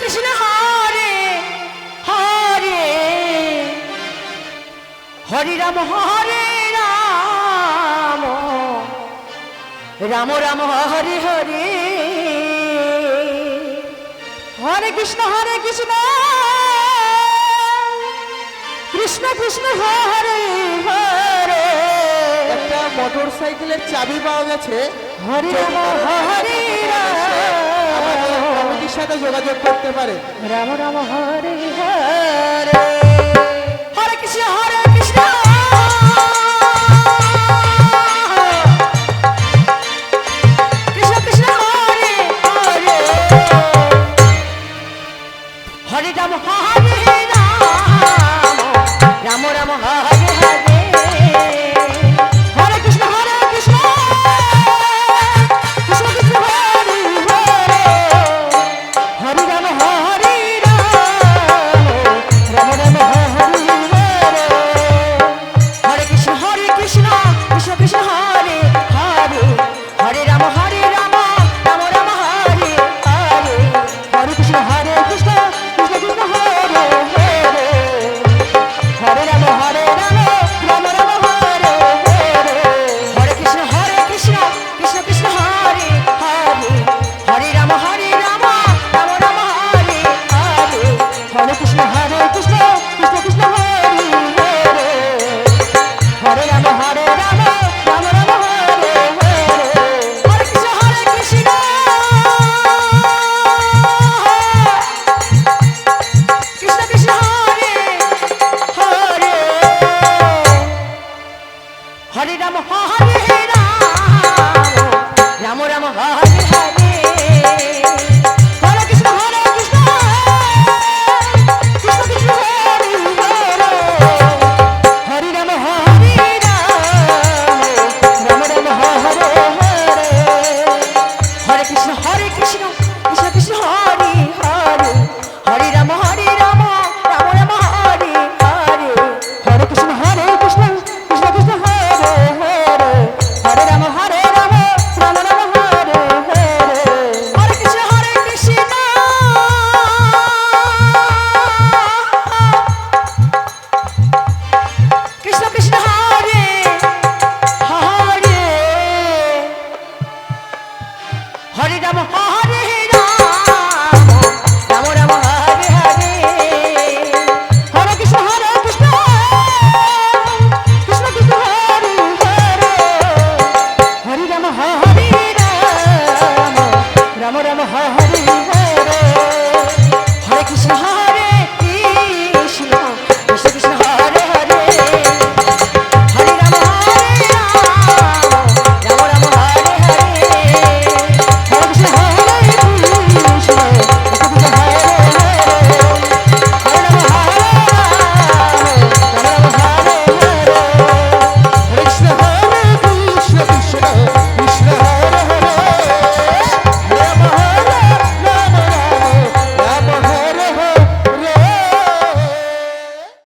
কৃষ্ণ হরে হরে। হরি রাম হরে রাম। রাম রাম হরে হরে। হরে কৃষ্ণ হরে কৃষ্ণ। কৃষ্ণ কৃষ্ণ হরে হরে। একটা মোটর সাইকেলের চাবি পাওয়া গেছে। হরে রাম হরে রাম। সাথে যোগাযোগ করতে পারে। রাম রাম হরে হরে। হরে কৃষ্ণ হরে কৃষ্ণ। হরে রাম হরে রাম। রাম রাম হরে। হরিরাম হরি